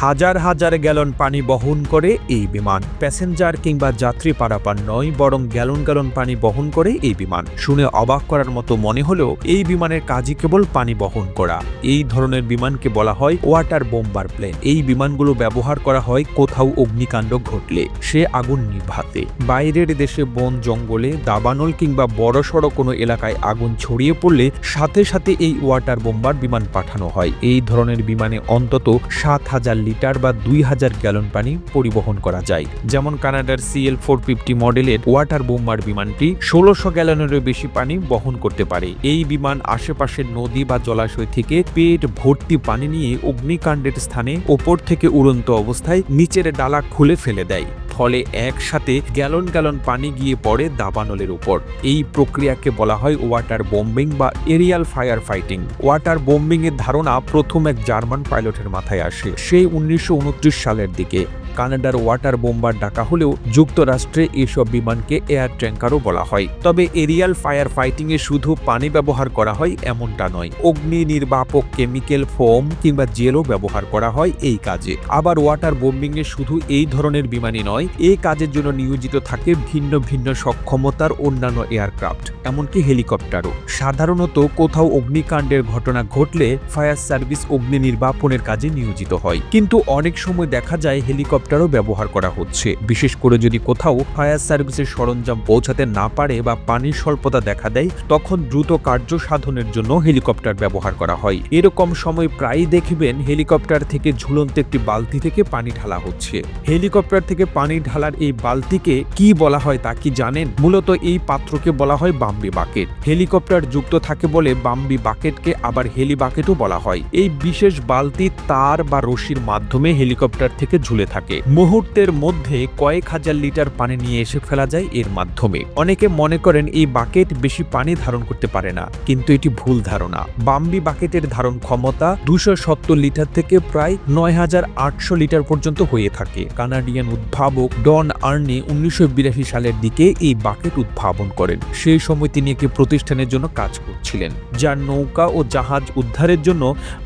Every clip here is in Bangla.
হাজার হাজার গ্যালন পানি বহন করে এই বিমান। প্যাসেঞ্জার কিংবা যাত্রী পারাপার নয়, বরং গ্যালন গ্যালন পানি বহন করে এই বিমান। শুনে অবাক করার মতো মনে হলেও এই বিমানের কাজই কেবল পানি বহন করা। এই ধরনের বিমানকে বলা হয় ওয়াটার বোম্বার প্লেন। এই বিমানগুলো ব্যবহার করা হয় কোথাও অগ্নিকাণ্ড ঘটলে। সে আগুন নিভাতে। বাইরের দেশে বন জঙ্গলে, দাবানল কিংবা বড়সড় কোনো এলাকায় আগুন ছড়িয়ে পড়লে সাথে সাথে এই ওয়াটার বোম্বার বিমান পাঠানো হয়। এই ধরনের বিমানে অন্তত সাত হাজার লিটার বা দুই হাজার গ্যালন পানি পরিবহন করা যায়। যেমন কানাডার সিএল ফোর ফিফটি মডেলের ওয়াটার বোম্বার বিমানটি ষোলোশো গ্যালনেরও বেশি পানি বহন করতে পারে। এই বিমান আশেপাশের নদী বা জলাশয় থেকে পেট ভর্তি পানি নিয়ে অগ্নিকাণ্ডের স্থানে ওপর থেকে উড়ন্ত অবস্থায় নিচের ডালা খুলে ফেলে দেয়। ফলে একসাথে গ্যালন গ্যালন পানি গিয়ে পড়ে দাবানলের উপর। এই প্রক্রিয়াকে বলা হয় ওয়াটার বোম্বিং বা aerial fire fighting. Water bombing এর ধারণা প্রথম এক জার্মান পাইলটের মাথায় আসে সেই উনিশশো উনত্রিশ সালের দিকে। কানাডার ওয়াটার বোম্বার ডাকা হলেও যুক্তরাষ্ট্রে এসব বিমানকে এয়ার ট্যাঙ্কারও বলা হয়। তবে এরিয়াল ফায়ার ফাইটিংয়ে শুধু পানি ব্যবহার করা হয় এমনটা নয়। অগ্নি নির্বাপক কেমিক্যাল ফোম কিংবা জেলও ব্যবহার করা হয় এই কাজে। আবার ওয়াটার বোম্বিংয়ে শুধু এই ধরনের বিমানই নয়, এই কাজের জন্য নিয়োজিত থাকে ভিন্ন ভিন্ন সক্ষমতার অন্যান্য এয়ারক্রাফট, এমনকি হেলিকপ্টারও। সাধারণত কোথাও অগ্নিকাণ্ডের ঘটনা ঘটলে ফায়ার সার্ভিস অগ্নি নির্বাপনের কাজে নিয়োজিত হয়। কিন্তু অনেক সময় দেখা যায় হেলিকপ্টারও ব্যবহার করা হচ্ছে। বিশেষ করে যদি কোথাও ফায়ার সার্ভিসের সরঞ্জাম পৌঁছাতে না পারে বা পানির স্বল্পতা দেখা দেয়, তখন দ্রুত কার্য সাধনের জন্য হেলিকপ্টার ব্যবহার করা হয়। এরকম সময় প্রায়ই দেখবেন হেলিকপ্টার থেকে ঝুলন্ত একটি বালতি থেকে পানি ঢালা হচ্ছে। হেলিকপ্টার থেকে পানি ঢালার এই বালতিকে কি বলা হয় তা কি জানেন? মূলত এই পাত্রকে বলা হয় বাম্বি বাকেট। হেলিকপ্টার যুক্ত থাকে বলে বাম্বি বাকেটকে আবার হেলি বাকেটও বলা হয়। এই বিশেষ বালতি তার বা রশির মাধ্যমে হেলিকপ্টার থেকে ঝুলে থাকে। মুহূর্তের মধ্যে কয়েক হাজার লিটার পানি নিয়ে এসে ফেলা যায় এর মাধ্যমে। অনেকে মনে করেন এই বাকেট বেশি পানি ধারণ করতে পারে না, কিন্তু এটি ভুল ধারণা। বাম্বি বাকেটের ধারণ ক্ষমতা দুশো সত্তর লিটার থেকে প্রায় নয় হাজার আটশো লিটার পর্যন্ত হয়ে থাকে। কানাডিয়ান উদ্ভাবক ডন আর্নি উনিশশো সালের দিকে এই বাকেট উদ্ভাবন করেন। সেই সময় তিনি একটি প্রতিষ্ঠানের জন্য কাজ করছিলেন, যার নৌকা ও জাহাজ উদ্ধারের জন্য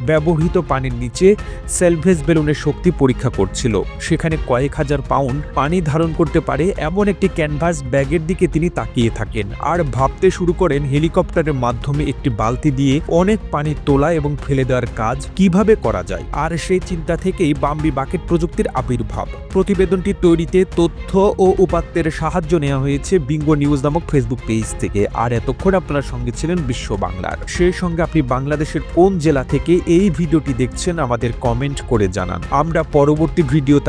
ব্যবহৃত পানির নিচে সেলভেজ বেলুনের শক্তি পরীক্ষা করছিল। সেখানে কয়েক হাজার পাউন্ড পানি ধারণ করতে পারে এমন একটি ক্যানভাস ব্যাগের দিকে তিনি তাকিয়ে থাকেন। আর ভাবতে শুরু করেন হেলিকপ্টারের মাধ্যমে একটি বালতি দিয়ে অনেক পানি তোলা এবং ফেলে দেওয়ার কাজ কীভাবে করা যায়। আর সেই চিন্তা থেকেই বাম্বি বাকেট প্রযুক্তির আবির্ভাব। প্রতিবেদনটি তৈরিতে তথ্য ও উপাত্তের সাহায্য নেওয়া হয়েছে বিঙ্গো নিউজ নামক ফেসবুক পেজ থেকে। আর এতক্ষণ আপনার সঙ্গে ছিলেন বিশ্ব বাংলার। সেই সঙ্গে আপনি বাংলাদেশের কোন জেলা থেকে এই ভিডিওটি দেখছেন আমাদের কমেন্ট করে জানান। আমরা পরবর্তী ভিডিওতে